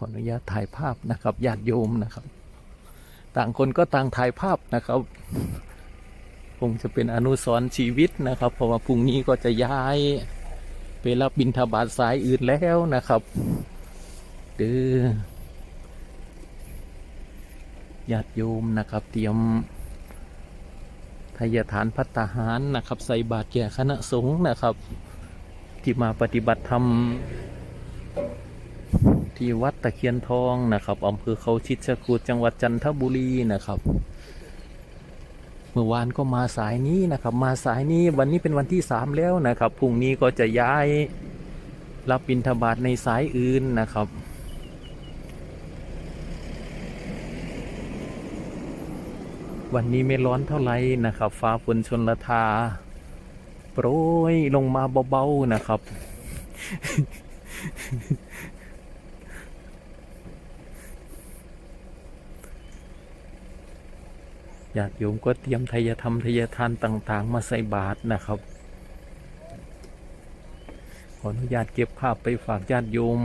ออนุญาตถ่ายภาพนะครับญาติโยมนะครับ ต่างคนก็ต่างถ่ายภาพนะครับคงจะเป็นอนุสรณ์ชีวิตนะครับ เพราะว่าพรุ่งนี้ก็จะย้ายไปรับบิณฑบาตสายอื่นแล้วนะครับเด้อญาติโยมนะครับเตรียมทายฐานพัตตาหารนะครับ ใส่บาตรแก่คณะสงฆ์นะครับ ที่มาปฏิบัติธรรม ที่วัดตะเคียนทองนะครับอำเภอเขาชิดชะกูดจังหวัดจันทบุรีนะครับ เมื่อวานก็มาสายนี้นะครับ มาสายนี้วันนี้เป็นวันที่สามแล้วนะครับพรุ่งนี้ก็จะย้ายรับบิณฑบาตในสายอื่นนะครับวันนี้ไม่ร้อนเท่าไหร่นะครับ ฟ้าฝนชนละทา โปรยลงมาเบาๆนะครับ ญาติโยมก็เตรียมทายธรรมทายทานต่างๆ มาใส่บาตรนะครับ ขออนุญาตเก็บภาพไปฝากญาติโยม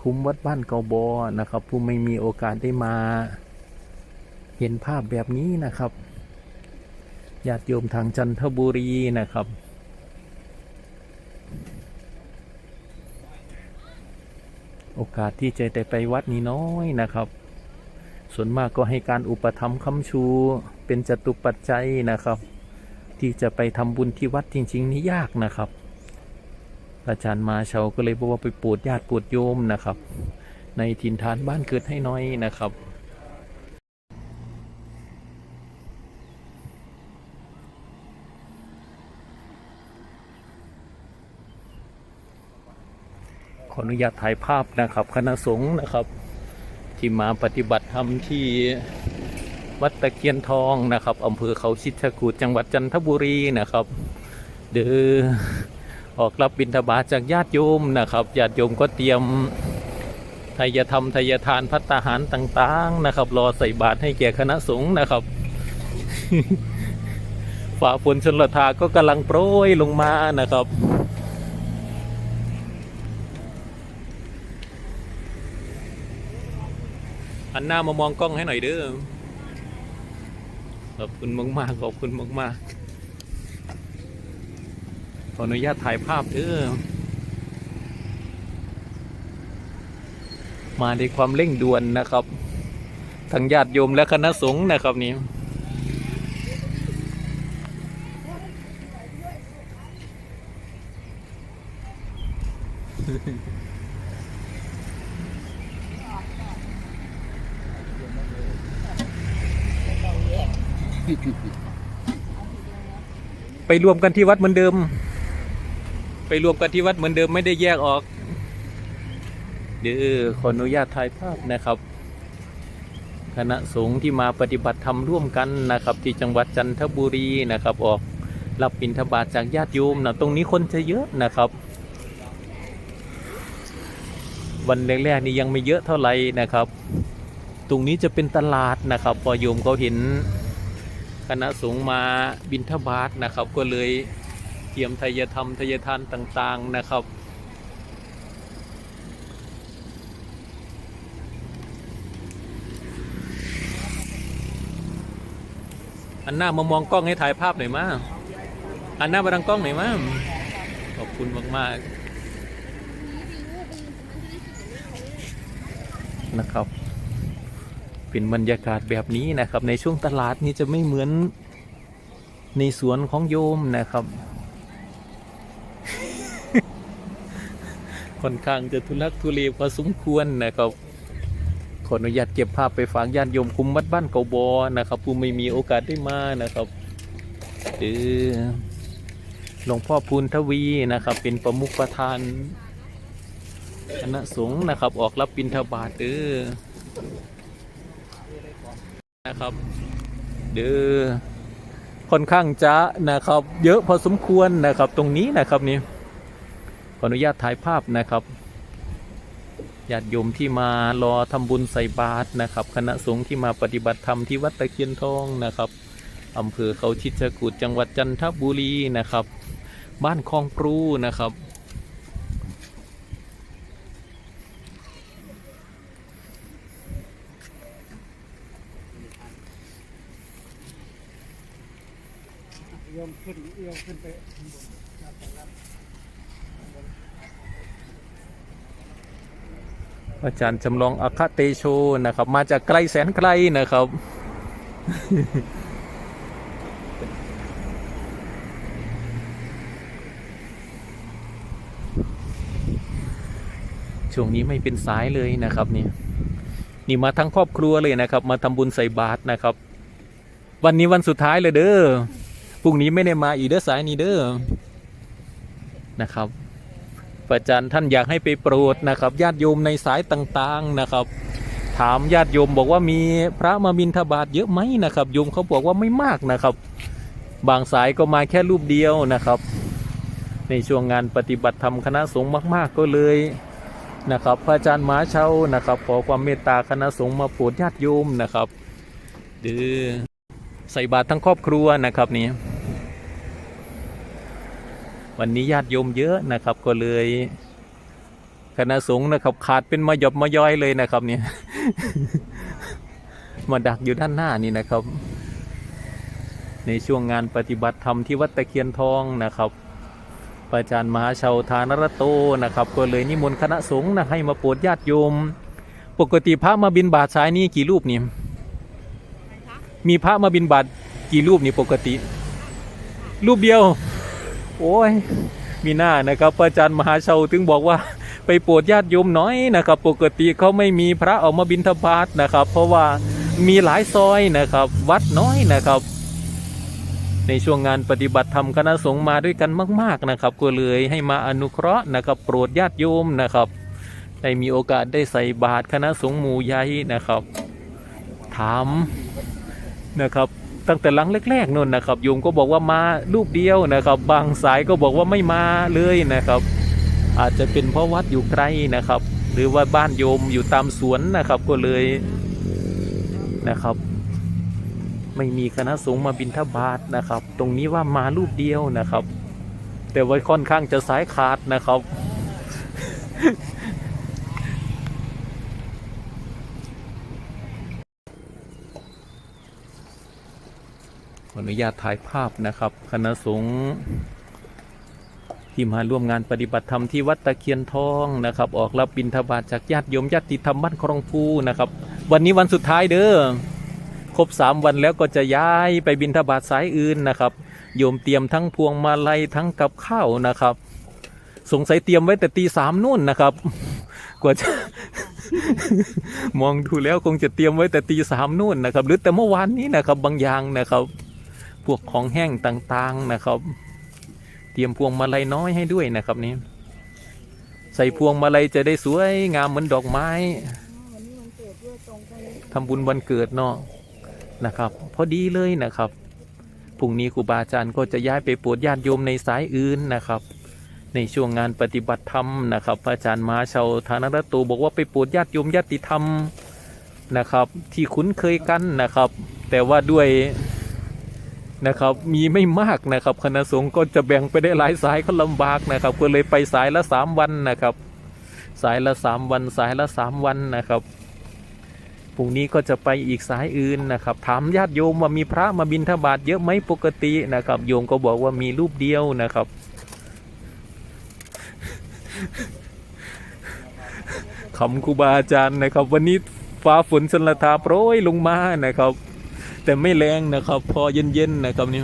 คุ้มวัดบ้านเกาบอนะครับ ผู้ไม่มีโอกาสได้มาเห็นภาพแบบนี้นะครับญาติโยมทางจันทบุรีนะครับ โอกาสที่จะได้ไปวัดนี้น้อยนะครับ ส่วนมากก็ให้การอุปถัมภ์ค้ำชูเป็นจตุปัจจัยนะครับ ที่จะไปทำบุญที่วัดจริง ๆ นี่ยากนะครับ อาจารย์มาเชาก็เลยบอกว่าไปปรดญาติปรดโยมนะครับ ในถิ่นฐานบ้านเกิดให้น้อยนะครับขออนุญาตถ่ายภาพนะครับ คณะสงฆ์นะครับ ที่มาปฏิบัติธรรมที่วัดตะเคียนทองนะครับอำเภอเขาชิดชะกูดจังหวัดจันทบุรีนะครับ เดือออกรับบิณฑบาตจากญาติโยมนะครับญาติโยมก็เตรียมทายธรรมทายทานพัตตาหารต่างๆนะครับ รอใส่บาตรให้แก่คณะสงฆ์นะครับฝ่าฝนชนละทาก็กำลังโปรยลงมานะครับ หันหน้ามามองกล้องให้หน่อยเด้อขอบคุณมากๆขอบคุณมากๆขออนุญาตถ่ายภาพเด้อมาในความเร่งด่วนนะครับทั้งญาติโยมและคณะสงฆ์นะครับนี่ ไปรวมกันที่วัดเหมือนเดิม ไปรวมกันที่วัดเหมือนเดิมไม่ได้แยกออก เดี๋ยวขออนุญาตถ่ายภาพนะครับ คณะสงฆ์ที่มาปฏิบัติธรรมร่วมกันนะครับ ที่จังหวัดจันทบุรีนะครับ ออกรับบิณฑบาตจากญาติโยมนะตรงนี้คนจะเยอะนะครับวันแรกๆนี่ยังไม่เยอะเท่าไหร่นะครับ ตรงนี้จะเป็นตลาดนะครับ พอโยมเขาเห็น คณะสงฆ์มาบิณฑบาตนะครับ ก็เลยเตรียมทายธรรมทายทานต่างๆนะครับอันหน้ามามองกล้องให้ถ่ายภาพหน่อยมาอันหน้ามาดังกล้องหน่อยมาขอบคุณมากๆนะครับ เป็นบรรยากาศแบบนี้นะครับ ในช่วงตลาดนี้จะไม่เหมือนในสวนของโยมนะครับ ค่อนข้างจะทุลักทุเลพอสมควรนะครับขออนุญาตเก็บภาพไปฝากญาติโยมคุมวัดบ้านเกาบอนะครับผู้ไม่มีโอกาสได้มานะครับเออหลวงพ่อพูนทวีนะครับ เป็นประมุขประธานคณะสงฆ์นะครับ ออกรับบิณฑบาตเออ นะครับเด้อค่อนข้างจะนะครับ เยอะพอสมควรนะครับตรงนี้นะครับนี่ขออนุญาตถ่ายภาพนะครับญาติโยมที่มารอทำบุญใส่บาตรนะครับ คณะสงฆ์ที่มาปฏิบัติธรรมที่วัดตะเคียนทองนะครับอำเภอเขาชิดชะกูดจังหวัดจันทบุรีนะครับ บ้านคลองปรูนะครับ ยมขึ้นโยมขึ้นไปข้างบนรับไปรับอาจารย์จำลองอัคเตโชนะครับ มาจากไกลแสนไกลนะครับ ช่วงนี้ไม่เป็นสายเลยนะครับนี่นี่มาทั้งครอบครัวเลยนะครับ มาทำบุญใส่บาตรนะครับ วันนี้วันสุดท้ายเลยเด้อ พรุ่งนี้ไม่ได้มาอีเด้อสายนี้เด้อนะครับพระอาจารย์ท่านอยากให้ไปโปรดนะครับญาติโยมในสายต่างๆนะครับ ถามญาติโยมบอกว่ามีพระมาบิณฑบาตเยอะไหมนะครับโยมเขาบอกว่าไม่มากนะครับ บางสายก็มาแค่รูปเดียวนะครับ ในช่วงงานปฏิบัติธรรมคณะสงฆ์มาก ๆก็เลยนะครับพระอาจารย์หมาเชานะครับ ขอความเมตตาคณะสงฆ์มาโปรดญาติโยมนะครับเดือ ใส่บาตรทั้งครอบครัวนะครับนี่วันนี้ญาติโยมเยอะนะครับ ก็เลยคณะสงฆ์นะครับ ขาดเป็นมาหยบมาย้อยเลยนะครับเนี่ยมาดักอยู่ด้านหน้านี่นะครับ ในช่วงงานปฏิบัติธรรมที่วัดตะเคียนทองนะครับพระอาจารย์มหาชาวทานรโตนะครับ ก็เลยนิมนต์คณะสงฆ์นะให้มาโปรดญาติโยม ปกติพระมาบินบาตสายนี้กี่รูปนี่ มีพระมาบินบาตกี่รูปนี่ปกติ รูปเดียว โอ้ย มีหน้านะครับพระอาจารย์มหาเชาถึงบอกว่าไปโปรดญาติโยมน้อยนะครับ ปกติเขาไม่มีพระออกมาบิณฑบาตนะครับ เพราะว่ามีหลายซอยนะครับ วัดน้อยนะครับ ในช่วงงานปฏิบัติธรรมคณะสงฆ์มาด้วยกันมาก ๆนะครับ ก็เลยให้มาอนุเคราะห์นะครับ โปรดญาติโยมนะครับได้มีโอกาสได้ใส่บาตรคณะสงฆ์หมู่ใหญ่นะครับ ถาม นะครับตั้งแต่หลังแรกๆนู่นนะครับโยมก็บอกว่ามารูปเดียวนะครับ บางสายก็บอกว่าไม่มาเลยนะครับ อาจจะเป็นเพราะวัดอยู่ไกลนะครับ หรือว่าบ้านโยมอยู่ตามสวนนะครับก็เลยนะครับ ไม่มีคณะสงฆ์มาบิณฑบาตนะครับ ตรงนี้ว่ามารูปเดียวนะครับ แต่ว่าค่อนข้างจะสายขาดนะครับ ออนุญาตถ่ายภาพนะครับ คณะสงฆ์ที่มาร่วมงานปฏิบัติธรรมที่วัดตะเคียนทองนะครับ ออกรับบิณฑบาตจากญาติโยมญาติธรรมบ้านครองภูนะครับ วันนี้วันสุดท้ายเด้อครบสามวันแล้วก็จะย้ายไปบิณฑบาตสายอื่นนะครับ โยมเตรียมทั้งพวงมาลัยทั้งกับข้าวนะครับ สงสัยเตรียมไว้แต่ตีสามนู่นนะครับ กว่าจะมองดูแล้วคงจะเตรียมไว้แต่ตีสามนู่นนะครับ หรือแต่เมื่อวานนี้นะครับบางอย่างนะครับ วกของแห้งต่างๆนะครับ เตรียมพวงมาลัยน้อยให้ด้วยนะครับนี่ใส่พวงมาลัยจะได้สวยงามเหมือนดอกไม้ทำบุญวันเกิดเนาะนะครับ พอดีเลยนะครับพรุ่งนี้ครูบาอาจารย์ก็จะย้ายไปโปรดญาติโยมในสายอื่นนะครับ ในช่วงงานปฏิบัติธรรมนะครับพระอาจารย์มาชาวธานรัตโตบอกว่าไปโปรดญาติโยมญาติธรรมนะครับ ที่คุ้นเคยกันนะครับ แต่ว่าด้วย นะครับมีไม่มากนะครับคณะสงฆ์ก็จะแบ่งไปได้หลายสายก็ลำบากนะครับ ก็เลยไปสายละสามวันนะครับ สายละสามวันสายละสามวันนะครับพรุ่งนี้ก็จะไปอีกสายอื่นนะครับ ถามญาติโยมว่ามีพระมาบิณฑบาตเยอะไหมปกตินะครับ โยมก็บอกว่ามีรูปเดียวนะครับ คำครูบาอาจารย์นะครับ วันนี้ฟ้าฝนสนลทาโปรยลงมานะครับ แต่ไม่แรงนะครับ พอเย็นๆนะครับนี่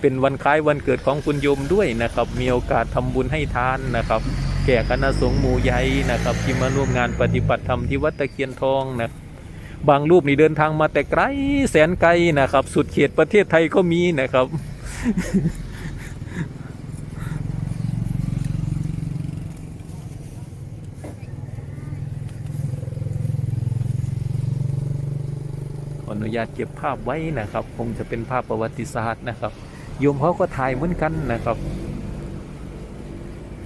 เป็นวันคล้ายวันเกิดของคุณโยมด้วยนะครับ มีโอกาสทำบุญให้ทานนะครับ แก่คณะสงฆ์หมู่ใหญ่นะครับ ที่มาร่วมงานปฏิบัติธรรมที่วัดตะเคียนทองนะบางรูปนี่เดินทางมาแต่ไกลแสนไกลนะครับ สุดเขตประเทศไทยก็มีนะครับ นุญาตเก็บภาพไว้นะครับ คงจะเป็นภาพประวัติศาสตร์นะครับโยมเขาก็ถ่ายเหมือนกันนะครับ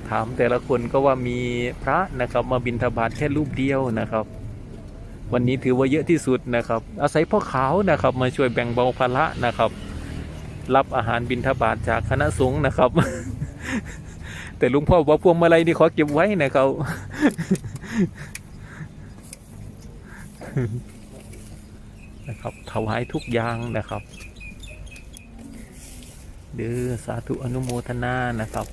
ถามแต่ละคนก็ว่ามีพระนะครับ มาบิณฑบาตแค่รูปเดียวนะครับ วันนี้ถือว่าเยอะที่สุดนะครับ อาศัยพ่อขาวนะครับ มาช่วยแบ่งเบาภาระนะครับ รับอาหารบิณฑบาตจากคณะสงฆ์นะครับ แต่ลุงพ่อว่าพวงมาลัยนี่ขอเก็บไว้นะครับ นะครับ ถวายทุกอย่างนะครับเด้อสาธุอนุโมทนานะครับ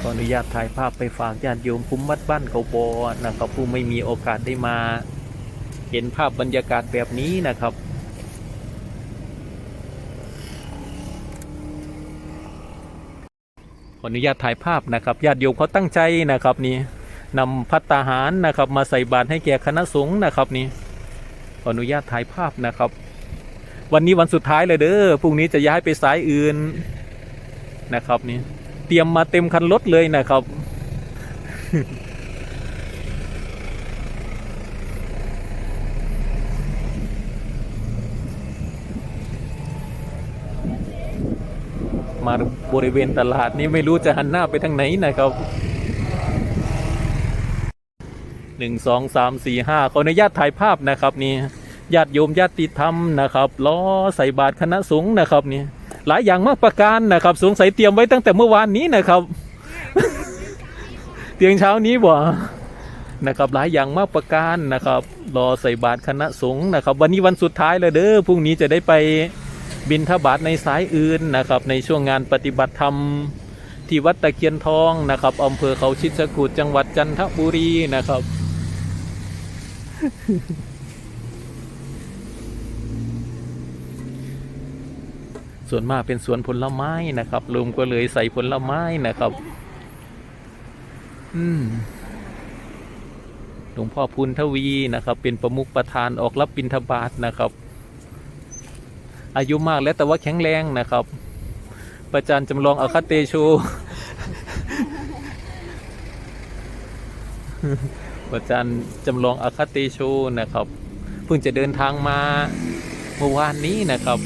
ขออนุญาตถ่ายภาพไปฝากญาติโยมคุ้มวัดบ้านเขาบอนะครับ ผู้ไม่มีโอกาสได้มา เห็นภาพบรรยากาศแบบนี้นะครับขออนุญาตถ่ายภาพนะครับญาติโยมเขาตั้งใจนะครับนี่ นำพัตตาหารนะครับมาใส่บาตรให้แก่คณะสงฆ์นะครับนี่ขออนุญาตถ่ายภาพนะครับ วันนี้วันสุดท้ายเลยเด้อพรุ่งนี้จะย้ายไปสายอื่นนะครับนี่เตรียมมาเต็มคันรถเลยนะครับมาบริเวณตลาดนี้ไม่รู้จะหันหน้าไปทางไหนนะครับ หนึ่งสองสามสี่ห้าขออนุญาตถ่ายภาพนะครับนี่ญาติโยมญาติธรรมนะครับล้อใส่บาตรคณะสงฆ์นะครับนี่หลายอย่างมากประการนะครับสงสัยเตรียมไว้ตั้งแต่เมื่อวานนี้นะครับ เตียงเช้านี้บ่นะครับหลายอย่างมากประการนะครับ รอใส่บาตรคณะสงฆ์นะครับ วันนี้วันสุดท้ายเลยเด้อพรุ่งนี้จะได้ไปบินทบาทในสายอื่นนะครับ ในช่วงงานปฏิบัติธรรมที่วัดตะเคียนทองนะครับอำเภอเขาชิดสกุดจังหวัดจันทบุรีนะครับ ส่วนมากเป็นสวนผลไม้นะครับลุงก็เลยใส่ผลไม้นะครับ อืมหลวงพ่อพุนทวีนะครับ เป็นประมุขประธานออกรับบิณฑบาตนะครับ อายุมากแล้วแต่ว่าแข็งแรงนะครับ ประจันจำลองอาคาเตโช ประจันจำลองอคาตโชนะครับ เพิ่งจะเดินทางมาเมื่อวานนี้นะครับ